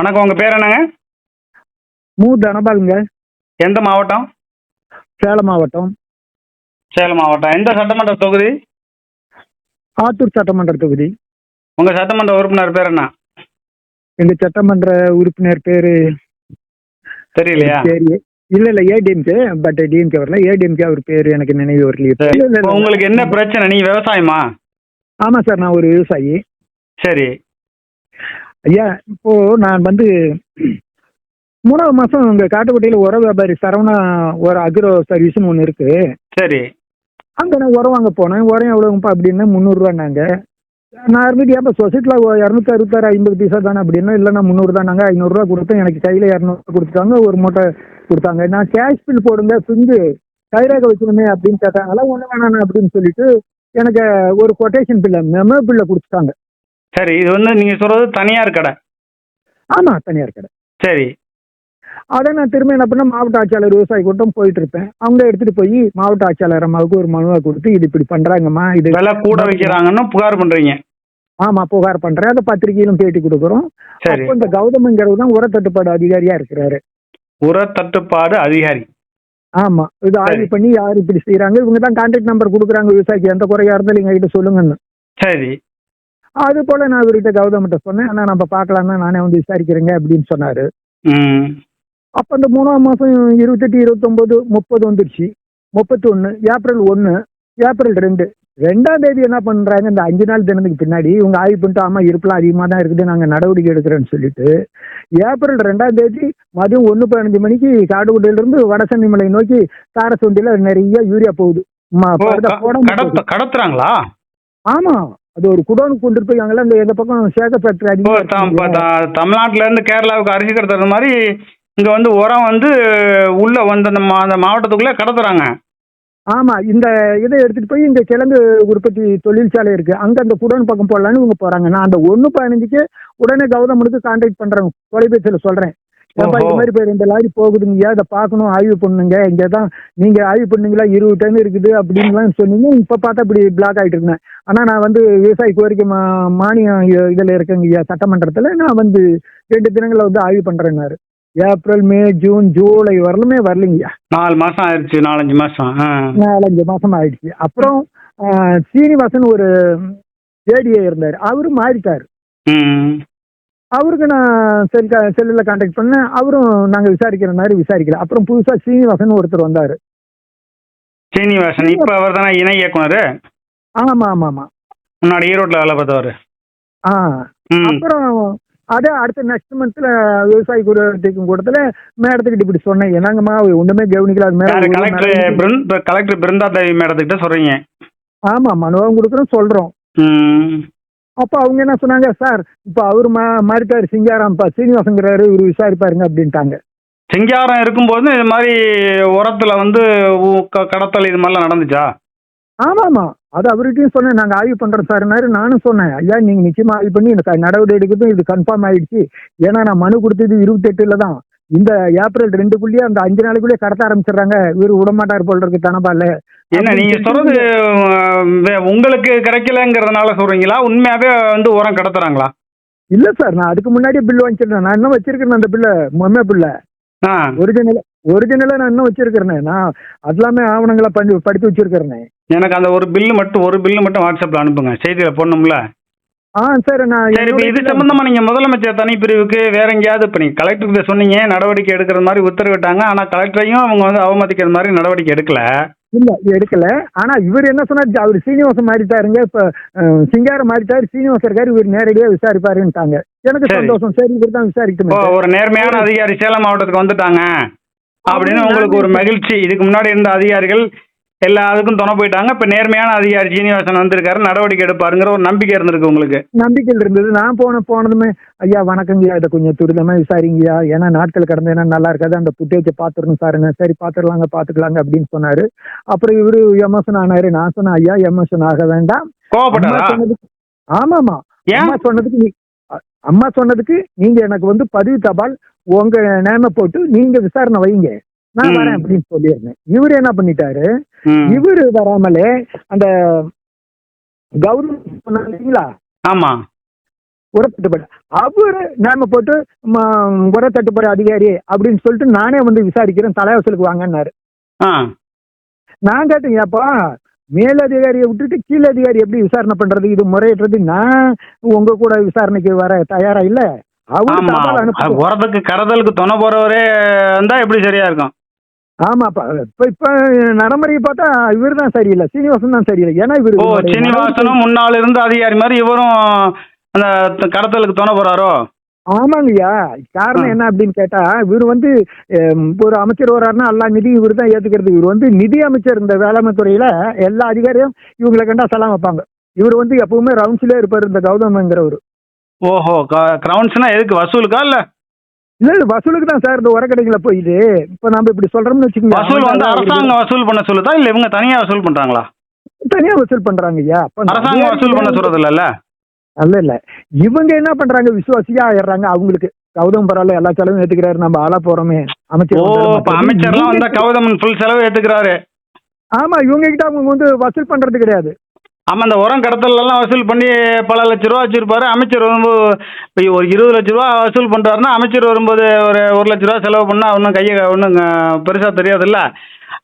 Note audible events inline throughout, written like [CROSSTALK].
வணக்கம் உங்க பேர் என்னங்க? மு தனபாலுங்க. எந்த மாவட்டம்? சேலம் மாவட்டம். சேலம் மாவட்டம். எந்த சட்டமன்ற தொகுதி? ஆத்தூர் சட்டமன்ற தொகுதி. உங்க சட்டமன்ற உறுப்பினர் பேர் என்ன? எங்க சட்டமன்ற உறுப்பினர் பேரு தெரியலையா? சரி இல்ல இல்ல ஏடிஎம்கே பட் டிஎம்கே வரல. ஏடிஎம்கே அவர் பேரு எனக்கு நினைவு வரலையே. உங்களுக்கு என்ன பிரச்சனை? நீங்க விவசாயமா? ஆமா சார் நான் ஒரு விவசாயி. சரி. ஐயா இப்போ நான் வந்து மூணாவது மாசம் உங்க காட்டுப்பட்டியில உர வியாபாரி சரவணா ஒரு அக்ரோ சர்வீஸ்னு ஒன்று இருக்கு. சரி. அங்க நான் உரம் வாங்க போனேன். உரம் எவ்வளவுப்பா அப்படின்னு முந்நூறுரூவான்னாங்க. நான் இருந்துட்டு ஏப்பா சொசைட்டியில் இரநூத்தி அறுபத்தாறு ஐம்பது பைசா தானே அப்படின்னா இல்லைண்ணா முந்நூறு தானாங்க ஐநூறுரூவா கொடுத்தேன். எனக்கு கையில் இரநூறுவா கொடுத்துட்டாங்க. ஒரு மூட்டை கொடுத்தாங்க. நான் கேஷ் பில் போடுங்க பிங்கு கைரேகை வச்சுக்கணுமே அப்படின்னு கேட்டாங்க. அதெல்லாம் ஒன்று வேணாண்ணா அப்படின்னு சொல்லிட்டு எனக்கு ஒரு கொட்டேஷன் பில்லை மெமோ பில்லை கொடுத்துட்டாங்க. சரி இது வந்து நீங்க சொல்றது தனியார் கடை. ஆமாம் தனியார் கடை. சரி. அதை நான் திரும்ப என்ன பண்ண மாவட்ட ஆட்சியாளர் விவசாயி கூட்டம் போயிட்டு இருப்பேன். அவங்க எடுத்துட்டு போய் மாவட்ட ஆட்சியாளர் அம்மாவுக்கு ஒரு மனுவை கொடுத்து இது இப்படி பண்றாங்கம்மா இது விலை கூட வைக்கிறாங்கன்னு புகார் பண்றீங்க. ஆமா புகார் பண்றேன். அதை பத்திரிகையிலும் பேட்டி கொடுக்குறோம். அப்போ இந்த கௌதம்ங்கிறவர் தான் உர தட்டுப்பாடு அதிகாரியா இருக்கிறாரு. உர தட்டுப்பாடு அதிகாரி. ஆமா இது ஆய்வு பண்ணி யார் இப்படி செய்யறாங்க இவங்க தான் கான்டாக்ட் நம்பர் கொடுக்குறாங்க விவசாயிக்கு. எந்த குறையா இருந்தாலும் எங்க கிட்ட சொல்லுங்கன்னு. சரி. அது போல நான் இவர்கிட்ட கௌதம்கிட்ட சொன்னேன் ஆனா நம்ம பார்க்கலாம் தான் நானே வந்து விசாரிக்கிறேங்க அப்படின்னு சொன்னாரு. அப்ப இந்த மூணாம் மாசம் இருபத்தெட்டு இருபத்தொன்பது முப்பது வந்துருச்சு. முப்பத்தி ஒன்று ஏப்ரல் ஒன்று ஏப்ரல் ரெண்டு. ரெண்டாம் தேதி என்ன பண்றாங்க இந்த அஞ்சு நாள் தினத்துக்கு பின்னாடி இவங்க ஆய்வு பண்ணிட்டு ஆமா இருப்பெல்லாம் அதிகமாக தான் இருக்குது நாங்க நடவடிக்கை எடுக்கிறேன்னு சொல்லிட்டு ஏப்ரல் ரெண்டாம் தேதி மதியம் ஒன்று பதினஞ்சு மணிக்கு காடுகுட்டையில இருந்து வடசென்னை மலை நோக்கி தாரசொண்டியில நிறைய யூரியா போகுது. கடத்துறாங்களா? ஆமா. அது ஒரு குடோனுக்கு கொண்டு போய் இந்த எங்க பக்கம் சேக ஃபேக்டரி இப்போ அதிகமா தம்- இருக்கு இப்போ த- தமிழ்நாட்டுல இருந்து கேரளாவுக்கு அரிசி கடத்துறது மாதிரி இங்க வந்து உரம் வந்து உள்ள வந்து அந்த அந்த மாவட்டத்துக்குள்ள கடத்துறாங்க. ஆமா இந்த இதை எடுத்துட்டு போய் இங்க கிழங்கு உற்பத்தி தொழிற்சாலை இருக்கு. அங்க அந்த குடோன் பக்கம் போடலான்னு இவங்க போறாங்க. நான் அந்த ஒண்ணு பதினஞ்சுக்கு உடனே கௌதமனுக்கு கான்டாக்ட் பண்றேன். தொலைபேசியில சொல்றேன். ஏப்பா. இந்த மாதிரி ரெண்டு லாரி போகுதுங்கய்யா இதை பார்க்கணும் ஆய்வு பண்ணுங்க. இங்க தான் நீங்க ஆய்வு பண்ணீங்களா இருபது டன் இருக்குது அப்படின்லாம் சொன்னீங்க. இப்ப பார்த்தா இப்படி பிளாக் ஆயிட்டு இருந்தேன் ஆனா நான் வந்து விவசாய கோரிக்கை மா- மானியம் இதுல இருக்கேங்கய்யா சட்டமன்றத்துல நான் வந்து ரெண்டு தினங்களை வந்து ஆய்வு பண்றேன்னாரு ஏப்ரல் மே ஜூன் ஜூலை வரலுமே வரலைங்கய்யா. நாலு மாசம் ஆயிடுச்சு நாலஞ்சு மாசம். நாலஞ்சு மாசம் ஆயிடுச்சு. அப்புறம் சீனிவாசன் ஒரு ஏடிஏ இருந்தார். அவரும் மாறிட்டார். அவருக்கு நான் செல் செல்லில் கான்டாக்ட் பண்ணேன். அவரும் நாங்கள் விசாரிக்கிற மாதிரி விசாரிக்கல. அப்புறம் புதுசாக சீனிவாசன் ஒருத்தர் வந்தார். சீனிவாசன். இப்ப அவர் தானே இணை இயக்குனர்? ஆமாம் ஆமாம் ஆமாம் முன்னாடி ஈரோட்ல வேலை பார்த்தவர். ஆ. அப்புறம் அதே அடுத்த நெக்ஸ்ட் மந்த்ல விவசாய குறைக்கும் கூட்டத்தில் மேடத்துக்கிட்ட இப்படி சொன்னேன். என்னங்கம்மா ஒன்றுமே கவனிக்கல. அது மேலே கலெக்டர் கலெக்டர் பிருந்தா தேவி மேடத்துக்கிட்ட சொல்றீங்க. ஆமாம் மனுவாகவும் கொடுக்குறோம் சொல்கிறோம் ம். அப்போ அவங்க என்ன சொன்னாங்க சார் இப்போ அவர் மா மாறிட்டார் சிங்காராம்ப்பா சீனிவாசங்கிறாரு இவர் விசாரிப்பாருங்க அப்படின்ட்டாங்க. சிங்காரம் இருக்கும்போது இது மாதிரி உரத்துல வந்து க- கடத்தல் இது மாதிரிலாம் நடந்துச்சா? ஆமாமா. அது அவர்கிட்டயும் சொன்னேன் நாங்க ஆய்வு பண்றோம் சார்னாரு நானும் சொன்னேன் ஐயா நீங்க நிச்சயமா ஆய்வு பண்ணி இந்த க- நடவடிக்கை எடுக்கிறது இது கன்ஃபார்ம் ஆயிடுச்சு. ஏன்னா நான் மனு கொடுத்தது இருபத்தெட்டுல தான். இந்த ஏப்ரல் ரெண்டுக்குள்ளேயே அந்த அஞ்சு நாளைக்குள்ளேயே கடத்த ஆரம்பிச்சிடுறாங்க. இவரு விடமாட்டார் போல இருக்கு தனபால என்ன நீங்க சொல்றது உங்களுக்கு கிடைக்கலங்கிறதுனால சொல்றீங்களா? உண்மையாவே வந்து உரம் கடத்துறாங்களா? இல்ல சார் நான் அதுக்கு முன்னாடியே பில் வாங்கிச்சிருந்தேன். நான் இன்னும் வச்சிருக்கேன் அந்த பில்ல மொம்மே பில்ல ஒரிஜினல் ஒரிஜினலா நான் இன்னும் வச்சிருக்கிறேன். நான் அது எல்லாமே ஆவணங்களை பண்ணி படித்து வச்சிருக்கிறேன். எனக்கு அந்த ஒரு பில்லு மட்டும் ஒரு பில்லு மட்டும் வாட்ஸ்அப்ல அனுப்புங்க. செய்தியில போடணும்ல? ஆ சார் நான் சரி இப்போ இது சம்பந்தமா நீங்க முதலமைச்சர் தனிப்பிரிவுக்கு வேற எங்கேயாவது இப்போ நீங்க கலெக்டர்கிட்ட சொன்னீங்க நடவடிக்கை எடுக்கிற மாதிரி உத்தரவிட்டாங்க ஆனா கலெக்டரையும் அவங்க வந்து அவமதிக்கிற மாதிரி நடவடிக்கை எடுக்கல. இல்ல எடுக்கல. ஆனா இவர் என்ன சொன்னார் அவர் சீனிவாசன் மாறிட்டாருங்க இப்ப சிங்காரம் மாறிட்டாரு சீனிவாசன் இருக்காரு இவர் நேரடியா விசாரிப்பாருன்ட்டாங்க. எனக்கு. சந்தோஷம் சரி இவர் தான் விசாரிக்கணும் ஒரு நேர்மையான அதிகாரி சேலம் மாவட்டத்துக்கு வந்துட்டாங்க. அப்படின்னு உங்களுக்கு ஒரு மகிழ்ச்சி. இதுக்கு முன்னாடி இருந்த அதிகாரிகள் எல்லா அதுக்கும் துணை போயிட்டாங்க. இப்போ நேர்மையான அதிகாரி சீனிவாசன் வந்திருக்காரு. நடவடிக்கை எடுப்பாருங்கிற ஒரு நம்பிக்கை இருந்திருக்கு உங்களுக்கு. நம்பிக்கையில் இருந்தது. நான் போன போனதுமே ஐயா வணக்கங்கய்யா. இதை கொஞ்சம் துரிதமா விசாரிங்கய்யா. ஏன்னா நாட்கள் கடந்தேன்னா நல்லா இருக்காது. அந்த புட்டேஜை பாத்துடணும் சாருங்க சரி பாத்துடலாங்க பாத்துக்கலாங்க அப்படின்னு சொன்னாரு. அப்புறம் இவரு எமோஷன் ஆனாரு. நான் சொன்னேன் ஐயா எமோஷன் ஆக வேண்டாம். ஆமாமா ஏன்? அம்மா சொன்னதுக்கு நீ- அம்மா சொன்னதுக்கு நீங்க எனக்கு வந்து பதிவு தபால் உங்க நேம போட்டு நீங்க விசாரணை வைங்க. நான். வரேன் அப்படின்னு சொல்லியிருந்தேன். இவரு என்ன பண்ணிட்டாரு. இவரு வராமலே அந்த கவர்மெண்ட் ஆமா. உர தட்டுப்பாடு அவரு நாம போட்டு உர தட்டுப்பாடு அதிகாரி அப்படின்னு சொல்லிட்டு நானே வந்து விசாரிக்கிறேன் தலைவாசலுக்கு வாங்கன்னாரு. நான் கேட்டேன் ஏப்பா மேலதிகாரியை விட்டுட்டு கீழ் அதிகாரி எப்படி விசாரணை பண்றது? இது முறையிடுறது நான் உங்க கூட விசாரணைக்கு வர தயாரா இல்ல? உரத்துக்கு கடத்தலுக்கு துணை போறவரே இருந்தா எப்படி சரியா இருக்கும்? ஆமாப்பா. இப்ப இப்ப நடைமுறையை பார்த்தா இவர் தான் சரியில்லை. சீனிவாசன் தான் சரியில்லை. ஏன்னா இவர் ஓ சீனிவாசனும் முன்னாள் இருந்த அதிகாரி மாதிரி இவரும் அந்த கடத்தலுக்கு துணை போறாரோ? ஆமாங்கய்யா. காரணம். என்ன அப்படின்னு கேட்டா இவர் வந்து ஒரு அமைச்சர் வர்றாருன்னா எல்லா நிதியும் இவர் தான் ஏத்துக்கிறது. இவர் வந்து நிதி அமைச்சர் இந்த வேளாண்மை துறையில எல்லா அதிகாரியும் இவங்களை கண்டா சலாம் வைப்பாங்க. இவர் வந்து எப்பவுமே ரவுண்ட்ஸ்லயே இருப்பார் இந்த கௌதம்ங்கிறவர். ஓஹோ கிரவுண்ட்ஸ்னா எதுக்கு? வசூலுக்கா இல்ல? இல்ல இல்ல வசூலுக்கு தான் சார் இந்த உரக்கடைகளை போயிது இப்ப நம்ம இப்படி சொல்றோம்னு வச்சுக்கோங்க வசூல் வந்து அரசாங்கம் வசூல் பண்ண சொல்லுதா? இல்ல இவங்க தனியா வசூல் பண்றாங்களா? தனியா வசூல் பண்றாங்க ஐயா. அரசாங்கம் வசூல் பண்ண சொல்றது இல்லல்ல? அல்ல இல்ல. இவங்க என்ன பண்றாங்க? விசுவாசியா ஆயிடுறாங்க. அவங்களுக்கு கௌதம் பரவாயில்ல எல்லா செலவும் ஏத்துக்கிறாரு. நம்ம ஆளா போறோமே. அமைச்சர் அமைச்சர்லாம் வந்தா கௌதமன் ஃபுல் செலவு ஏத்துக்கிறாரு. ஆமா இவங்க கிட்ட அவங்க வந்து வசூல் பண்றது கிடையாது. ஆமா அந்த உரம் கடத்தல் எல்லாம் வசூல் பண்ணி பல லட்ச ரூபா வச்சிருப்பாரு. அமைச்சர் வரும்போது இப்போ ஒரு இருபது லட்ச ரூபா வசூல் பண்றாருன்னா அமைச்சர் வரும்போது ஒரு ஒரு லட்ச ரூபா செலவு பண்ணா ஒன்றும் கையை ஒன்றும் பெருசா தெரியாதுல்ல?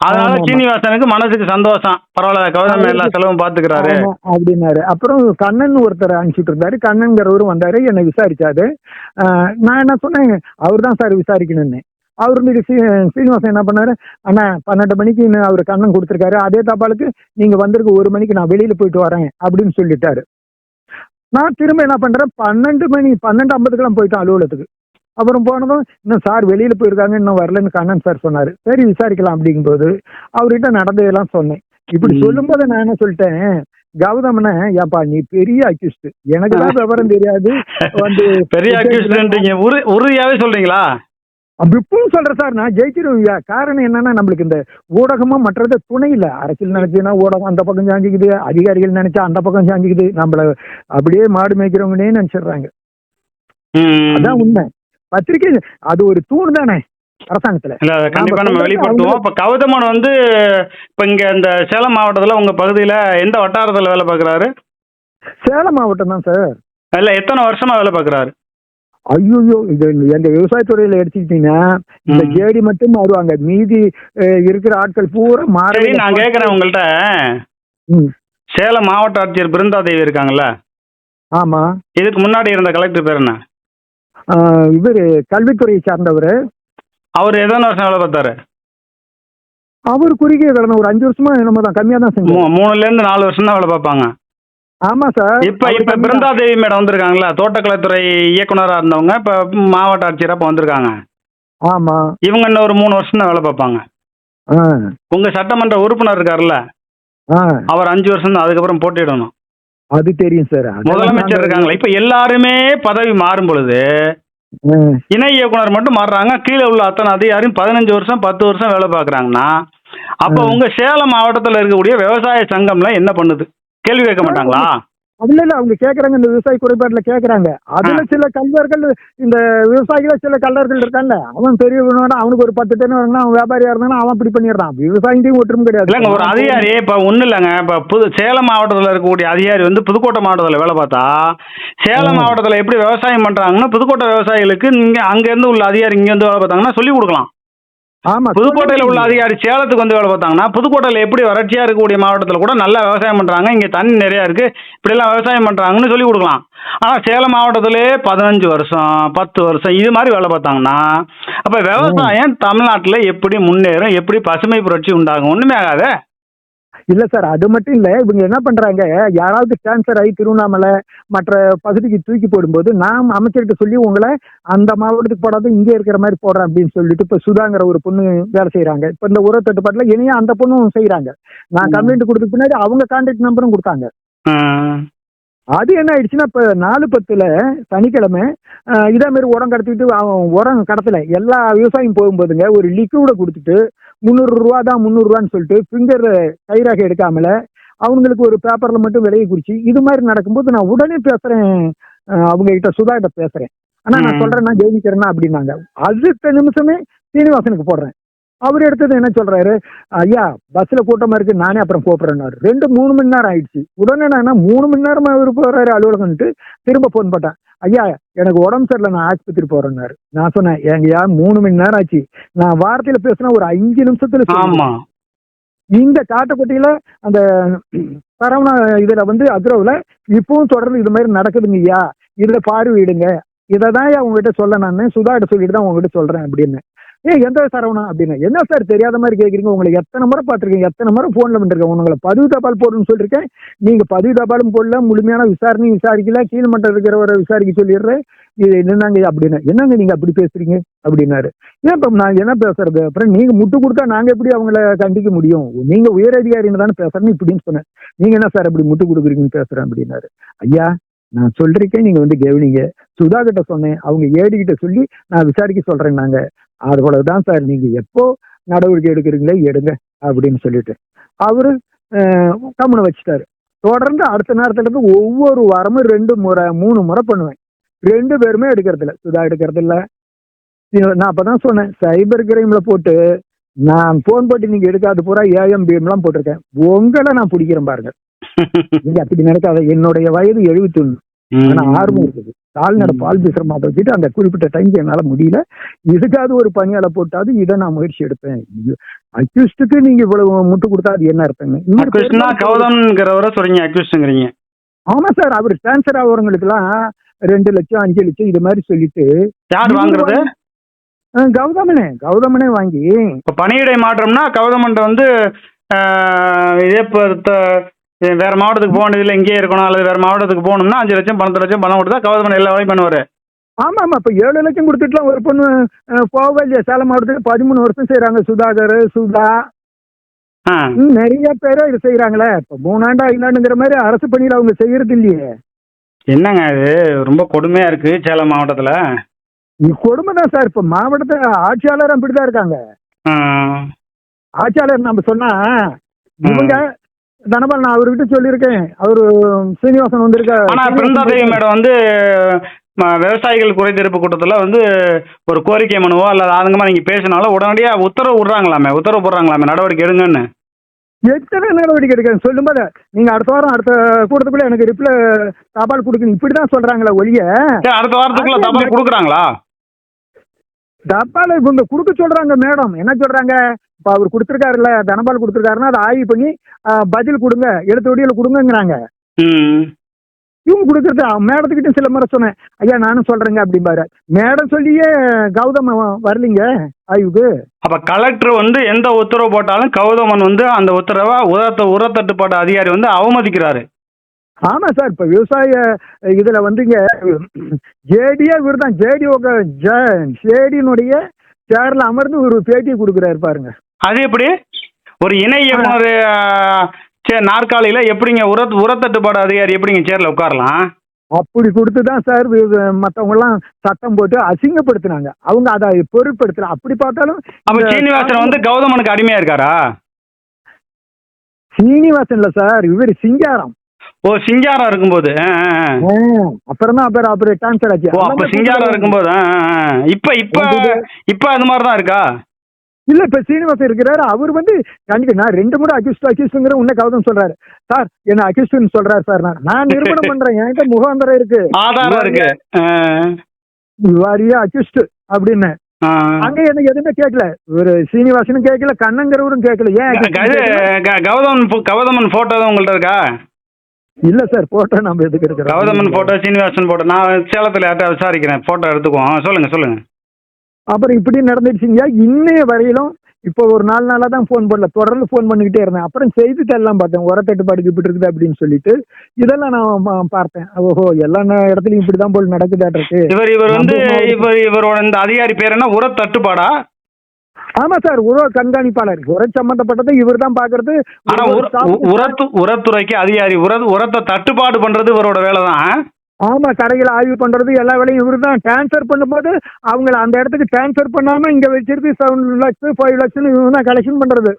அதனால. சீனிவாசனுக்கு மனசுக்கு சந்தோஷம். பரவாயில்ல கௌதம் எல்லா செலவும் பாத்துக்கிறாரு அப்படின்னாரு. அப்புறம் கண்ணன் ஒருத்தர் அனுப்பிச்சுட்டு இருந்தாரு. கண்ணன்கிறவரும் வந்தாரு. என்னை விசாரிச்சாரு. நான் என்ன சொன்னேன் அவர் தான் சார் விசாரிக்கணும்னு. அவர் வந்து சீ- சீனிவாசன் என்ன பண்ணாரு? அண்ணா பன்னெண்டு மணிக்கு அவர் கண்ணன் கொடுத்துருக்காரு. அதே தபாலுக்கு நீங்க வந்திருக்கு ஒரு மணிக்கு நான் வெளியில போயிட்டு வரேன் அப்படின்னு சொல்லிட்டாரு. நான் திரும்ப என்ன பண்றேன்? பன்னெண்டு மணி பன்னெண்டு ஐம்பதுக்கெல்லாம் போயிட்டேன் அலுவலகத்துக்கு. அப்புறம் போனதும் இன்னும் சார் வெளியில போயிருக்காங்க இன்னும் வரலன்னு கண்ணன் சார் சொன்னாரு. சரி விசாரிக்கலாம் அப்படிங்கும்போது அவர்கிட்ட நடந்ததெல்லாம் சொன்னேன். இப்படி. சொல்லும்போது நான் என்ன சொல்லிட்டேன்? கௌதமன ஏப்பா நீ பெரிய அக்யூஸ்ட் எனக்கு தான் விவரம் தெரியாது. வந்து [LAUGHS] பெரிய அக்யூஸ்ட்ன்றீங்க உறு உறுதியாவே சொல்றீங்களா? அப்படி இப்பவும் சொல்றேன் சார். நான் ஜெயிச்சிருவேன் காரணம் என்னன்னா நம்மளுக்கு இந்த ஊடகமும் மற்றது துணை இல்ல. அரசியல் நினைச்சுன்னா ஊடகம் அந்த பக்கம் சாஞ்சிக்குது. அதிகாரிகள் நினைச்சா அந்த பக்கம் சாஞ்சிக்குது. நம்மள அப்படியே மாடு மேய்க்கிறவங்கன்னே நினைச்சிடுறாங்க. அதான் உண்மை. பத்திரிக்கை அது ஒரு தூண் தானே அரசாங்கத்துல. இல்ல கண்டிப்பா நாம நம்ம வெளிப்படுத்துவோம். இப்ப கௌதமன் வந்து இப்ப இங்க இந்த சேலம் மாவட்டத்துல உங்க பகுதியில எந்த வட்டாரத்துல வேலை பார்க்கறாரு? சேலம் மாவட்டம் தான் சார். இல்ல எத்தனை வருஷமா வேலை பார்க்கறாரு? ஐயோ இது எங்க விவசாயத்துறையில எடுத்துக்கிட்டீங்கன்னா இந்த. ஜேடி மட்டும் மாறுவாங்க. மீதி இருக்கிற ஆட்கள் பூரா மாறவே நான் கேக்குறேன் உங்கள்ட்ட. சேலம் மாவட்ட ஆட்சியர் பிருந்தாதேவி இருக்காங்கல்ல? ஆமா. இதுக்கு முன்னாடி இருந்த கலெக்டர் பேர் என்ன? இவரு கல்வித்துறையை சார்ந்தவர். அவர் எத்தனை வருஷம் வேலை பார்த்தாரு? அவர் குறுகிய கடந்த ஒரு அஞ்சு வருஷமா நம்ம தான் கம்மியா தான் மூணுல இருந்து நாலு வருஷம் தான் வேலை பார்ப்பாங்க. ஆமா சார். இப்ப இப்ப பிருந்தாதேவி மேடம் வந்திருக்காங்களா? தோட்டக்கலைத்துறை இயக்குனரா இருந்தவங்க இப்ப மாவட்ட ஆட்சியரா இப்ப வந்திருக்காங்க. ஆமா. இவங்க இன்னும் ஒரு மூணு வருஷம் தான் வேலை பார்ப்பாங்க. உங்க சட்டமன்ற உறுப்பினர் இருக்காருல்ல அவர் அஞ்சு வருஷம் தான் அதுக்கப்புறம் போட்டியிடணும். அது தெரியும் சார். முதலமைச்சர் இருக்காங்களா இப்ப எல்லாருமே பதவி மாறும் பொழுது இணை இயக்குனர் மட்டும் மாறுறாங்க கீழே உள்ள அத்தனை அதிகாரியும் பதினஞ்சு வருஷம் பத்து வருஷம் வேலை பார்க்கறாங்கன்னா அப்ப. உங்க சேலம் மாவட்டத்துல இருக்கக்கூடிய விவசாய சங்கம்ல என்ன பண்ணுது? கேள்வி கேட்க மாட்டாங்களா? அதுல இல்ல அவங்க கேக்குறாங்க இந்த விவசாய குறைபாட்டுல கேக்குறாங்க. அதுல சில கல்வர்கள் இந்த விவசாயிகள சில கல்லர்கள் இருக்கான்ல அவன் பெரிய அவனுக்கு ஒரு பத்து டன் வரணும் அவன் வியாபாரியா இருந்தானா அவன் இப்படி பண்ணிடுறான். விவசாயிட்டையும் ஒற்றும் கிடையாது. இல்லைங்க ஒரு அதிகாரி இப்ப ஒண்ணு இல்லைங்க இப்ப புது சேலம் மாவட்டத்துல இருக்கக்கூடிய அதிகாரி வந்து புதுக்கோட்டை மாவட்டத்துல வேலை பார்த்தா சேலம். மாவட்டத்துல எப்படி விவசாயம் பண்றாங்கன்னா புதுக்கோட்டை விவசாயிகளுக்கு நீங்க அங்க இருந்து உள்ள அதிகாரி இங்க வந்து வேலை பார்த்தாங்கன்னா சொல்லி கொடுக்கலாம். ஆமா புதுக்கோட்டையில உள்ள அதிகாரி சேலத்துக்கு வந்து வேலை பார்த்தாங்கன்னா புதுக்கோட்டையில எப்படி வறட்சியா இருக்கக்கூடிய மாவட்டத்துல கூட நல்லா விவசாயம் பண்றாங்க. இங்க தண்ணி நிறைய இருக்கு. இப்படி எல்லாம் விவசாயம் பண்றாங்கன்னு சொல்லி கொடுக்கலாம். ஆனா சேலம் மாவட்டத்திலே பதினஞ்சு வருஷம் பத்து வருஷம் இது மாதிரி வேலை பார்த்தாங்கன்னா அப்ப விவசாயம் தமிழ்நாட்டுல எப்படி முன்னேறும் எப்படி பசுமை புரட்சி உண்டாகும்? ஒண்ணுமே ஆகாதே. இல்ல சார் அது மட்டும் இல்ல. இவங்க என்ன பண்றாங்க? யாராவது டிரான்ஸ்ஃபர் ஆகி திருவண்ணாமலை மற்ற பகுதிக்கு தூக்கி போடும்போது நாம் அமைச்சர்கிட்ட சொல்லி உங்களை அந்த மாவட்டத்துக்கு போடாத இங்கே இருக்கிற மாதிரி போடுறேன் அப்படின்னு சொல்லிட்டு இப்ப சுதாங்கிற ஒரு பொண்ணு வேலை செய்யறாங்க இப்ப இந்த உர தட்டுப்பாட்டுல இனியா அந்த பொண்ணும் செய்யறாங்க நான். கம்ப்ளைண்ட் கொடுத்த பின்னாடி அவங்க கான்டாக்ட் நம்பரும் கொடுத்தாங்க. அது என்ன ஆயிடுச்சுன்னா இப்ப நாலு பத்துல சனிக்கிழமை இதே மாதிரி உரம் கடத்திட்டு அவன் உரம் கடத்தல. எல்லா விவசாயம் போகும்போதுங்க ஒரு லிக்விட கொடுத்துட்டு முந்நூறு ரூபா தான் முந்நூறு ரூபான்னு சொல்லிட்டு ஃபிங்கர் கைராக எடுக்காமல அவங்களுக்கு ஒரு பேப்பர்ல மட்டும் விலையை குறிச்சு இது மாதிரி நடக்கும்போது நான் உடனே பேசுறேன். அவங்க கிட்ட சுதா கிட்ட பேசுறேன். ஆனா நான் ம். சொல்றேன் நான் ஜெயிக்கிறேன்னா அப்படின்னாங்க. அடுத்த நிமிஷமே சீனிவாசனுக்கு போடுறேன். அவர் எடுத்தது என்ன சொல்றாரு? ஐயா பஸ்ல கூட்டமா இருக்கு நானே அப்புறம் கூப்பிடுறேன்னாரு ரெண்டு மூணு மணி நேரம் ஆயிடுச்சு. உடனே நான் மூணு மணி நேரமா அவர் போறாரு அலுவலகம்ட்டு திரும்ப ஃபோன் போட்டேன் ஐயா எனக்கு உடம்பு சரியில்லை நான் ஆஸ்பத்திரி போறேன்னாரு நான். சொன்னேன் எங்கயா மூணு மணி நேரம் ஆச்சு. நான் வார்த்தையில பேசினா ஒரு அஞ்சு நிமிஷத்துல இந்த காட்டுப்பட்டியில அந்த சரவணா இதுல வந்து அக்ரவுல இப்பவும் தொடர்ந்து இது மாதிரி நடக்குதுங்க ஐயா. இதுல பார்வையிடுங்க இதை தான் உங்ககிட்ட சொல்ல நான். சுதாகிட்ட சொல்லிட்டு தான் உங்ககிட்ட சொல்றேன் அப்படின்னு. ஏ எந்த சரவணா அப்படின்னு. என்ன சார் தெரியாத மாதிரி கேட்குறீங்க உங்களை எத்தனை முறை பார்த்துருக்கேன் எத்தனை முறை ஃபோனில் பண்ணிருக்கேன் உங்களை பதிவு தபால் போடணும்னு சொல்லியிருக்கேன். நீங்க பதிவு தபாலும் போடல முழுமையான விசாரணையும் விசாரிக்கல கீழ்மட்டம் இருக்கிறவரை விசாரிக்க சொல்லிடுறேன் இது என்னங்க அப்படின்னு. என்னங்க நீங்க அப்படி பேசுறீங்க? அப்படின்னாரு. ஏன் இப்போ நான் என்ன பேசுறது? அப்புறம் நீங்க முட்டு கொடுத்தா நாங்க எப்படி அவங்கள கண்டிக்க முடியும்? நீங்க உயரதிகாரின்னு தானே பேசுறேன்னு இப்படின்னு சொன்னேன். நீங்க என்ன சார் அப்படி முட்டு கொடுக்குறீங்கன்னு பேசுறேன் அப்படின்னாரு. ஐயா நான் சொல்றேன் நீங்க வந்து கவனிங்க. சுதா கிட்ட சொன்னேன். அவங்க ஏடி கிட்ட சொல்லி நான் விசாரிக்க சொல்றேன் நாங்க அவ்வளவுதான் சார் நீங்க எப்போ நடவடிக்கை எடுக்கிறீங்களோ எடுங்க அப்படின்னு சொல்லிட்டு. அவரு கம்முனை வச்சுட்டாரு. தொடர்ந்து அடுத்த நேரத்துல இருந்து ஒவ்வொரு வாரமும் ரெண்டு முறை மூணு முறை பண்ணுவேன். ரெண்டு பேருமே எடுக்கிறது இல்ல சுதா எடுக்கிறது இல்ல நான் அப்பதான் சொன்னேன் சைபர் கிரைம்ல போட்டு நான் போன் போட்டு நீங்க எடுக்காத பூரா ஏஎம் பிஎம்லாம் போட்டிருக்கேன். உங்களை நான் பிடிக்கிறேன் பாருங்க. [LAUGHS] நீங்க அப்படி நினைக்காத என்னுடைய வயது எழுபத்தி ஒண்ணு ஆனா ஆர்வம் இருக்குது. கால்நடை பால் பிசுறமாட்ட வச்சுட்டு அந்த குறிப்பிட்ட டைம்க்கு என்னால முடியல. இதுக்காவது ஒரு பணியால போட்டாவது இதை நான் முயற்சி எடுப்பேன். அக்யூஸ்டுக்கு நீங்க இவ்வளவு முட்டு கொடுத்தா அது என்ன இருப்பேங்க கௌதம்ங்கிறவரை சொல்றீங்க அக்யூஸ்ட்ங்கிறீங்க. ஆமா சார் அவர் டிரான்ஸ்ஃபர் ஆகிறவங்களுக்கு எல்லாம் ரெண்டு லட்சம் அஞ்சு லட்சம் இது மாதிரி சொல்லிட்டு யார் வாங்குறது? கௌதமனே கௌதமனே வாங்கி. இப்போ பணியிடை மாற்றம்னா கௌதமன்ட்ட வந்து இதே வேற மாவட்டத்துக்கு போக வேண்டியதில்லை இங்கேயே இருக்கணும் அல்லது வேற மாவட்டத்துக்கு போகணும்னா அஞ்சு லட்சம் பன்னெண்டு லட்சம் பணம் கொடுத்தா கௌதமன் எல்லா வேலையும் பண்ணுவாரு. ஆமா ஆமா இப்ப ஏழு லட்சம் கொடுத்துட்டுலாம் ஒரு பொண்ணு போகவே இல்லையா சேலம் மாவட்டத்துக்கு பதிமூணு வருஷம் செய்யறாங்க சுதாகர் சுதா. நிறைய பேர் இது செய்யறாங்களே இப்ப மூணாண்டு ஐந்தாண்டுங்கிற மாதிரி அரசு பணியில அவங்க செய்யறது இல்லையே. என்னங்க இது? ரொம்ப கொடுமையா இருக்கு சேலம் மாவட்டத்துல. கொடுமை தான் சார் இப்ப மாவட்டத்தை ஆட்சியாளர் அப்படிதான் இருக்காங்க. ஆட்சியாளர் நம்ம சொன்னா இவங்க தனபால் நான் அவர்கிட்ட சொல்லியிருக்கேன். அவரு சீனிவாசன் வந்திருக்க ஆனா பிருந்தாதேவி மேடம் வந்து ம- விவசாயிகள் குறைதீர்ப்பு கூட்டத்துல வந்து ஒரு கோரிக்கை மனுவோ அல்லது ஆதங்கமா நீங்க பேசினாலும் உடனடியா உத்தரவு விடுறாங்களாமே உத்தரவு போடுறாங்களாமே நடவடிக்கை எடுங்கன்னு. எத்தனை நடவடிக்கை எடுக்க சொல்லும்போது நீங்க அடுத்த வாரம் அடுத்த கூட்டத்துக்குள்ள எனக்கு ரிப்ளை தபால் கொடுக்கணும் இப்படிதான் சொல்றாங்களே ஒழிய சரி அடுத்த வாரத்துக்குள்ள தபால் கொடுக்குறாங்களா? தபால் இவங்க கொடுக்க சொல்றாங்க மேடம். என்ன சொல்றாங்க? இப்ப அவர் கொடுத்துருக்காருல்ல தனபால் கொடுத்துருக்காருன்னா அதை ஆய்வு பண்ணி பதில் கொடுங்க எழுத்து வடியில கொடுங்கங்கிறாங்க. இவங்க கொடுக்குறது மேடத்துக்கிட்ட சில முறை சொன்னேன் ஐயா நானும் சொல்றேங்க அப்படிம்பாரு. மேடம் சொல்லியே கௌதம் வரலீங்க ஆய்வுக்கு? அப்ப கலெக்டர் வந்து எந்த உத்தரவு போட்டாலும் கௌதமன் வந்து அந்த உத்தரவை உரத்த உரத்தட்டுப்பாடு அதிகாரி வந்து அவமதிக்கிறாரு. ஆமா சார் இப்ப விவசாய இதுல வந்துங்க ஜேடியே இவர் தான் ஜேடி ஜேடியினுடைய சேர்ல அமர்ந்து ஒரு பேட்டியை கொடுக்குறாரு பாருங்க. அது எப்படி? ஒரு இணை இயக்குனர் நாற்காலியில எப்படிங்க உர உரத்தட்டுப்பாடு அதிகாரி எப்படிங்க சேர்ல உட்காரலாம்? அப்படி கொடுத்து தான் சார் மற்றவங்க எல்லாம் சட்டம் போட்டு அசிங்கப்படுத்தினாங்க. அவங்க அதை பொருட்படுத்தல. அப்படி பார்த்தாலும் அப்ப சீனிவாசன் வந்து கௌதமனுக்கு அடிமையா இருக்காரா? சீனிவாசன் இல்ல சார் இவர் சிங்காரம். ஓ சிங்காரம் இருக்கும்போது. அப்புறம் தான் அப்புறம் அப்புறம் டிரான்ஸ்ஃபர் ஆச்சு. அப்ப சிங்காரம் இருக்கும்போது. இப்ப இப்ப இப்ப அது மாதிரி தான் இருக்கா? இல்ல இப்ப சீனிவாசன் இருக்கிறாரு. அவர் வந்து கண்டிப்பா நான் ரெண்டு முறை அக்யூஸ்ட் அக்யூஸ்ட்ங்கிற உன்ன கௌதம் சொல்றாரு. சார் என்ன அக்யூஸ்ட்னு சொல்றாரு சார் நான். நான் நிரூபணம் பண்றேன். என்கிட்ட முகாந்தரம் இருக்கு. ஆதாரம் இருக்கு. ஆ, வாரியா அக்யூஸ்ட் அப்படின்னு. அங்க எனக்கு எதுவுமே கேட்கல. ஒரு சீனிவாசனும் கேட்கல கண்ணங்கிறவரும் கேட்கல. ஏன் accused னு இது, கேட்கல? க- கௌதமன் போட்டோ உங்கள்ட்ட இருக்கா? இல்ல சார் போட்டோ நம்ம எதுக்கு இருக்கிறோம் கௌதமன் போட்டோ சீனிவாசன் போட்டோ நான் சேலத்துல யார்ட்ட விசாரிக்கிறேன். போட்டோ எடுத்துக்குவோம். சொல்லுங்க சொல்லுங்க. அப்புறம் இப்படி நடந்துடுச்சுங்க. இன்னைய வரையிலும் இப்போ ஒரு நாலு நாளா தான் ஃபோன் பண்ணல. தொடர்ந்து ஃபோன் பண்ணிக்கிட்டே இருந்தேன். அப்புறம் செய்தித்தாள்லாம் பார்த்தேன். உரத்தட்டுப்பாடுக்கு இப்படி இருக்குது அப்படின்னு சொல்லிட்டு இதெல்லாம் நான் பார்த்தேன். ஓஹோ எல்லா இடத்துலயும் இப்படிதான் போல் நடக்குதாட்டிருக்கு இவர் இவர் வந்து இவர் இவரோட இந்த அதிகாரி பேர் என்ன? உர தட்டுப்பாடா? ஆமா சார் உர கண்காணிப்பாளர். உர சம்பந்தப்பட்டதை இவர் தான் பாக்குறது ஆனா உரத்துறைக்கு அதிகாரி உர உரத்தை தட்டுப்பாடு பண்றது இவரோட வேலை தான் ஆமா கடையில் ஆய்வு பண்றது எல்லா வேலையும் இவர் தான் டிரான்ஸ்ஃபர் பண்ணும்போது அவங்கள அந்த இடத்துக்கு டிரான்ஸ்ஃபர் பண்ணாம இங்க வச்சிருக்கு செவன் லேக்ஸ் ஃபைவ் லேக்ஸ் இவங்க தான் கலெக்ஷன் பண்றது.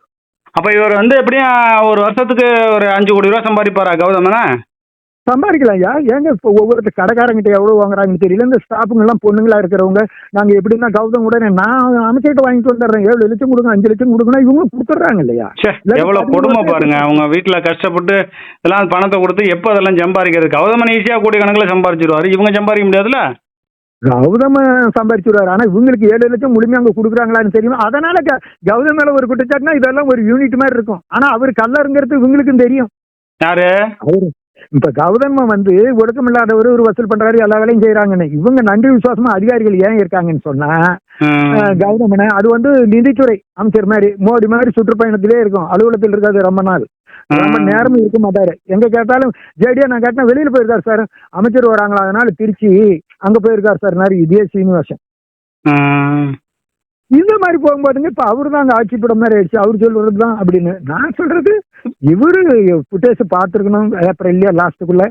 அப்ப இவர் வந்து எப்படியும் ஒரு வருஷத்துக்கு ஒரு அஞ்சு கோடி ரூபா சம்பாதிப்பாரா கௌதமனா? சம்பாதிக்கலாம் ஐயா ஏங்க இப்போ ஒவ்வொருத்தர் கடைக்காரங்கிட்ட எவ்வளவு வாங்குறாங்கன்னு தெரியல. இந்த ஸ்டாஃபுங்க எல்லாம் பொண்ணுங்களா இருக்கிறவங்க நாங்க எப்படின்னா கௌதம் கூட நான் அமைச்சிட்டு வாங்கிட்டு வந்துடுறேன். ஏழு லட்சம் கொடுங்க அஞ்சு லட்சம் கொடுங்கன்னா இவங்க கொடுத்துட்றாங்க இல்லையா? ச்சே, எவ்வளவு கொடுமை பாருங்க. அவங்க வீட்டுல கஷ்டப்பட்டு இதெல்லாம் பணத்தை கொடுத்து எப்போ அதெல்லாம் சம்பாதிக்கிறது? கௌதமன் ஈஸியா கோடி கணக்குல சம்பாரிச்சிருவாரு. இவங்க சம்பாதிக்க முடியாதுல்ல? கௌதம சம்பாதிச்சுடுவாரு ஆனா இவங்களுக்கு ஏழு லட்சம் முழுமையா அங்க கொடுக்குறாங்களான்னு தெரியும்? அதனால கௌதம் மேல ஒரு குற்றச்சாட்டுனா இதெல்லாம் ஒரு யூனிட் மாதிரி இருக்கும். ஆனா அவர் கல்லருங்கிறது இவங்களுக்கும் தெரியும். யாரு? அவரு இப்ப கௌதம வந்து ஒடுக்கம் இல்லாதவர் ஒரு வசூல் பண்றாரு எல்லா வேலையும் செய்யறாங்கன்னு இவங்க நன்றி விசுவாசமா அதிகாரிகள் ஏன் இருக்காங்கன்னு சொன்னா கௌதமன அது வந்து நிதித்துறை அமைச்சர் மாதிரி மோடி மாதிரி சுற்றுப்பயணத்திலே இருக்கும். அலுவலகத்தில் இருக்காது ரொம்ப நாள். ரொம்ப. நேரமும் இருக்க மாட்டாரு. எங்க கேட்டாலும் ஜேடியா நான் கேட்டா வெளியில போயிருக்காரு சார். அமைச்சர் வராங்களா? அதனால திருச்சி அங்க போயிருக்காரு சார் இதே சீனிவாசன். இந்த மாதிரி போகும்போதுங்க இப்ப அவரு தான் அங்க ஆட்சி படம் மாதிரி ஆயிடுச்சு. அவர் சொல்றது தான் அப்படின்னு. நான் சொல்றது இவரு புட்டேஸ் பார்த்துருக்கணும் ஏப்ரல்லையா லாஸ்ட்டுக்குள்ள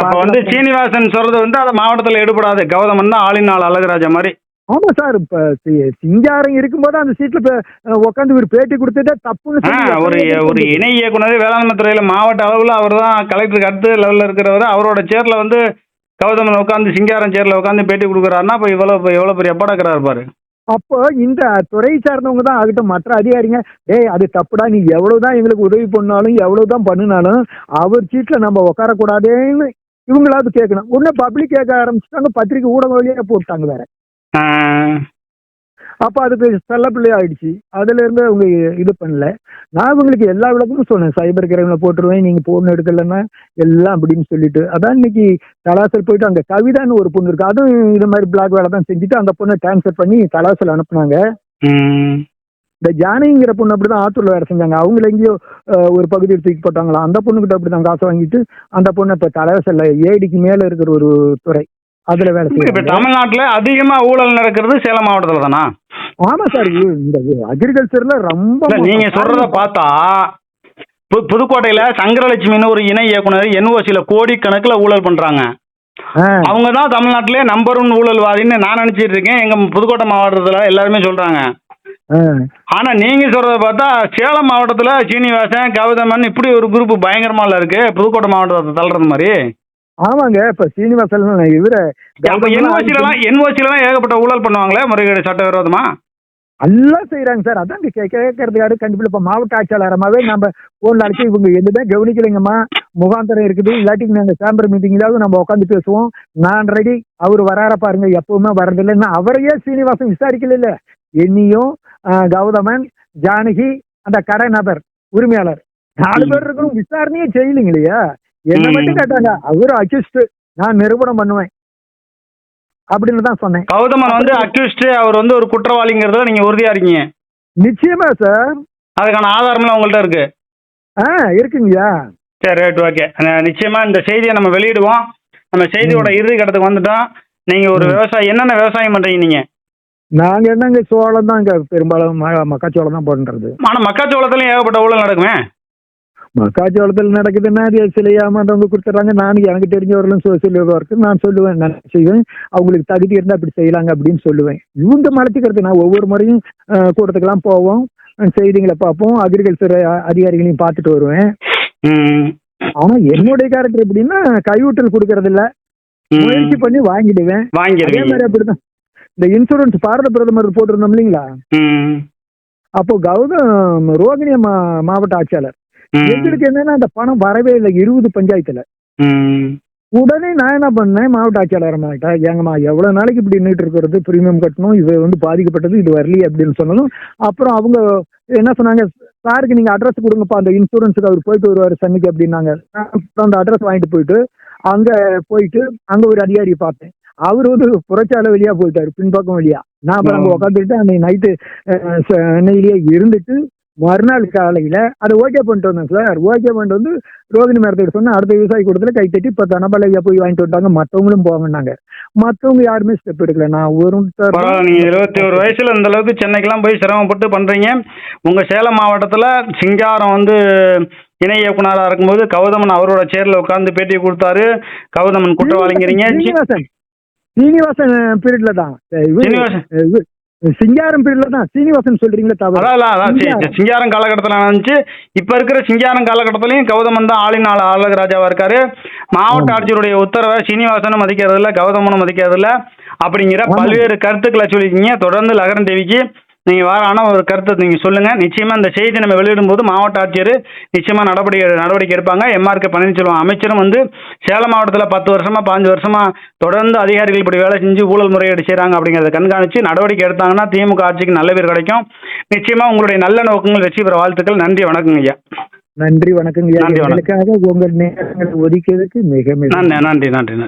அப்ப வந்து சீனிவாசன் சொல்றது வந்து அது மாவட்டத்துல எடுபடாது. கௌதமன் தான் ஆளின் நாள் அழகுராஜா மாதிரி. ஆமா சார் இப்ப சிங்காரம் இருக்கும்போது அந்த சீட்ல உட்காந்து ஒரு பேட்டி கொடுத்துட்டே தப்புன்னு ஒரு ஒரு இணை இயக்குனர் வேளாண்மை துறையில மாவட்ட அளவுல அவர் தான் கலெக்டருக்கு அடுத்த லெவல்ல இருக்கிறவர். அவரோட சேர்ல வந்து கௌதமன் உட்காந்து சிங்காரம் சேர்ல உட்காந்து பேட்டி கொடுக்குறாருன்னா அப்ப இவ்வளவு எவ்வளவு பெரிய அப்படாக்கிறாரு பாரு. அப்போ இந்த துறை சார்ந்தவங்க தான் ஆகட்டும் மற்ற அதிகாரிங்க ஏய் அது தப்புடா. நீ எவ்வளவுதான் எங்களுக்கு உதவி பண்ணாலும் எவ்வளவுதான் பண்ணினாலும் அவர் சீட்ல நம்ம உட்காரக்கூடாதேன்னு இவங்களாவது கேட்கணும். உடனே பப்ளிக் கேட்க ஆரம்பிச்சுட்டாங்க பத்திரிக்கை ஊடகம் வழியா போட்டாங்க வேற. அப்ப அதுக்கு செல்ல பிள்ளை ஆயிடுச்சு. அதுல இருந்து அவங்க இது பண்ணல. நான் இவங்களுக்கு எல்லா விளக்கமும் சொன்னேன். சைபர் கிரைம்ல போட்டுருவேன் நீங்க போன் எடுக்கலன்னா எல்லாம் அப்படின்னு சொல்லிட்டு. அதான் இன்னைக்கு தலாசல் போயிட்டு அங்க கவிதான்னு ஒரு பொண்ணு இருக்கு. அதுவும் இது மாதிரி பிளாக் வேலை தான் செஞ்சுட்டு அந்த பொண்ணை டிரான்ஸ்ஃபர் பண்ணி தலாசல் அனுப்புனாங்க. இந்த ஜானகிங்கிற பொண்ணு அப்படிதான் ஆத்தூர்ல வேலை செஞ்சாங்க. அவங்கள எங்கேயோ ஒரு பகுதியில் தூக்கி போட்டாங்களா அந்த பொண்ணுகிட்ட அப்படிதான் காசு வாங்கிட்டு அந்த பொண்ணு இப்ப தலைவசல்ல ஏடிக்கு மேல இருக்கிற ஒரு துறை. அதுல வேலை இப்ப செய்யறாங்க தமிழ்நாட்டுல அதிகமா ஊழல் நடக்கிறது சேலம் மாவட்டத்துல தானா? ஆமா சார் இந்த அக்ரிகல்ச்சர்ல ரொம்ப நீங்க சொல்றத பார்த்தா புதுக்கோட்டையில சங்கரலட்சுமின்னு ஒரு இணை இயக்குனர் என்ஓசியில கோடிக்கணக்குல ஊழல் பண்றாங்க. அவங்க தான் தமிழ்நாட்டிலே நம்பர் ஒன் ஊழல்வாதின்னு நான் நினைச்சிட்டு இருக்கேன். எங்க புதுக்கோட்டை மாவட்டத்துல எல்லாருமே சொல்றாங்க. ஆனா நீங்க சொல்றத பார்த்தா சேலம் மாவட்டத்துல சீனிவாசன் கௌதமன் இப்படி ஒரு குரூப் பயங்கரமால இருக்கு. புதுக்கோட்டை மாவட்டத்தை தள்ளுறது மாதிரி. ஆமாங்க இப்ப சீனிவாசன் இவர அப்ப என்ஓசில எல்லாம் என்ஓசில எல்லாம் ஏகப்பட்ட ஊழல் பண்ணுவாங்களே முறைகேடு சட்டவிரோதமா? எல்லாம் செய்யறாங்க சார். அதான் இங்க கே- கேட்கறதுக்காடு கண்டிப்பா இப்ப மாவட்ட ஆட்சியாளரமாவே நம்ம போன்ல அடிச்சு இவங்க எதுவுமே கவனிக்கலைங்கம்மா. முகாந்தரம் இருக்குது. இல்லாட்டி நாங்க சேம்பர் மீட்டிங்லாவது நம்ம உட்காந்து பேசுவோம். நான் ரெடி அவர் வரார பாருங்க. எப்பவுமே வர்றதில்லைன்னா அவரையே சீனிவாசன் விசாரிக்கல இல்ல என்னையும் கௌதமன் ஜானகி அந்த கடை நபர் உரிமையாளர். நாலு பேர் இருக்கணும் விசாரணையே செய்யலைங்க இல்லையா? என்ன. மட்டும் கேட்டாங்க அவரு அக்யூஸ்ட் நான் நிரூபணம் பண்ணுவேன். அப்படின்னு தான் சொன்னேன். கௌதமன் வந்து அக்யூஸ்ட் அவர் வந்து ஒரு குற்றவாளிங்கிறதுல நீங்க உறுதியா இருக்கீங்க. நிச்சயமா சார். அதுக்கான ஆதாரம்லாம் உங்கள்ட்ட இருக்கு? ஆ இருக்குங்கய்யா சரி ரைட் ஓகே. நிச்சயமா இந்த செய்தியை நம்ம வெளியிடுவோம். நம்ம செய்தியோட இறுதி கட்டத்துக்கு வந்துட்டோம். நீங்க ஒரு ம். விவசாயி என்னென்ன விவசாயம் பண்றீங்க நீங்க? நாங்க என்னங்க சோளம் தான் பெரும்பாலும் மக்காச்சோளம் தான் பண்றது. ஆனா மக்காச்சோளத்துலயும் ஏகப்பட்ட ஊழல் நடக்குமே. மக்காச்சோளத்தில் நடக்குதுன்னா அது சில ஏமாந்தவங்க கொடுத்துட்றாங்க. நான் எனக்கு தெரிஞ்சவர்களும் சொ- சொல்லுவதா இருக்கு நான் சொல்லுவேன் நான் செய்வேன். அவங்களுக்கு தகுதி இருந்தா அப்படி செய்யலாங்க அப்படின்னு சொல்லுவேன். இவங்க மறைச்சிக்கிறது நான் ஒவ்வொரு முறையும் கூட்டத்துக்கெல்லாம் போவோம். செய்திகளை பார்ப்போம். அக்ரிகல்ச்சர் அதிகாரிகளையும் பார்த்துட்டு வருவேன். ஆனா என்னுடைய கேரக்டர் எப்படின்னா கையூட்டல் கொடுக்கறது இல்ல. முயற்சி பண்ணி வாங்கிடுவேன். அதே மாதிரி அப்படிதான். இந்த இன்சூரன்ஸ் பாரத பிரதமர் போட்டிருந்தோம் இல்லைங்களா. அப்போ கௌதம் ரோகிணி மா- மாவட்ட ஆட்சியாளர். எங்களுக்கு என்னன்னா அந்த பணம் வரவே இல்லை இருபது பஞ்சாயத்துல. உடனே நான் என்ன பண்ணேன் மாவட்ட ஆட்சியாளர் மாவட்ட ஏங்கம்மா எவ்வளவு நாளைக்கு இப்படி நின்றுட்டு இருக்கிறது பிரீமியம் கட்டணும் இது வந்து பாதிக்கப்பட்டது இது வரலையே அப்படின்னு சொன்னதும் அப்புறம் அவங்க என்ன சொன்னாங்க சாருக்கு நீங்க அட்ரஸ் கொடுங்கப்பா அந்த இன்சூரன்ஸுக்கு அவர் போயிட்டு வருவாரு சன்னிக்கு அப்படின்னாங்க. அந்த அட்ரஸ் வாங்கிட்டு போயிட்டு அங்க போயிட்டு அங்க ஒரு அதிகாரியை பார்த்தேன். அவர் வந்து புறச்சாலை வழியா போயிட்டாரு பின்பக்கம் வழியா. நான் அப்புறம் அங்க. உட்காந்துட்டு அன்னைக்கு நைட்டு சென்னையிலேயே இருந்துட்டு மறுநாள் காலையில அதை ஓகே பண்ணிட்டு வந்தேன் சார் ஓகே பண்ணிட்டு வந்து ரோகிணி மேடத்துக்கு சொன்னா அடுத்த விவசாயி கூட்டத்துல கை தட்டி இப்ப தனபாலையா போய் வாங்கிட்டு வந்துட்டாங்க. மத்தவங்களும் போங்கன்னாங்க. மத்தவங்க யாருமே ஸ்டெப் எடுக்கல. நான் ஒரு நீங்க இருபத்தி ஒரு வயசுல இந்த அளவுக்கு சென்னைக்கெல்லாம் போய் சிரமப்பட்டு பண்றீங்க. உங்க சேலம் மாவட்டத்துல சிங்காரம் வந்து இணை இயக்குனரா இருக்கும்போது கௌதமன் அவரோட சேர்ல உட்கார்ந்து பேட்டி கொடுத்தாரு. கௌதமன் குற்றவாளிங்கிறீங்க. சீனிவாசன். சீனிவாசன் பீரியட்ல தான். சிங்காரம் பீரியட்ல தான் சீனிவாசன் சொல்றீங்களே தவிர அதான் சிங்காரம். காலகட்டத்தில் நடந்துச்சு இப்போ இருக்கிற சிங்காரம் காலகட்டத்திலையும் கௌதமன் தான் ஆளின் ஆள் ஆளுக ராஜாவா இருக்காரு மாவட்ட. ஆட்சியருடைய உத்தரவை சீனிவாசனும் மதிக்கிறது இல்ல கௌதமனும் மதிக்கிறது இல்ல அப்படிங்கிற. பல்வேறு கருத்துக்களை சொல்லியிருக்கீங்க தொடர்ந்து லகரன் தேவிக்கு நீங்க வாரான ஒரு கருத்தை நீங்க சொல்லுங்க. நிச்சயமா இந்த செய்தி நம்ம வெளியிடும் போது மாவட்ட ஆட்சியர் நிச்சயமா நடவடிக்கை நடவடிக்கை எடுப்பாங்க. எம்ஆர் கே பன்னீர்செல்வம் அமைச்சரும் வந்து சேலம் மாவட்டத்தில் பத்து வருஷமா பாஞ்சு வருஷமா தொடர்ந்து அதிகாரிகள் இப்படி வேலை செஞ்சு ஊழல் முறையீடு செய்றாங்க அப்படிங்கறத கண்காணிச்சு நடவடிக்கை எடுத்தாங்கன்னா திமுக ஆட்சிக்கு நல்ல பேர் கிடைக்கும். நிச்சயமா உங்களுடைய நல்ல நோக்கங்கள் வெற்றி பெற வாழ்த்துக்கள். நன்றி வணக்கங்க ஐயா. நன்றி வணக்கங்க ஐயா. வணக்கம். எங்களுக்காக உங்கள் நேரங்களை ஒதுக்கியதுக்கு மிக மிக நன்றி நன்றி நன்றி.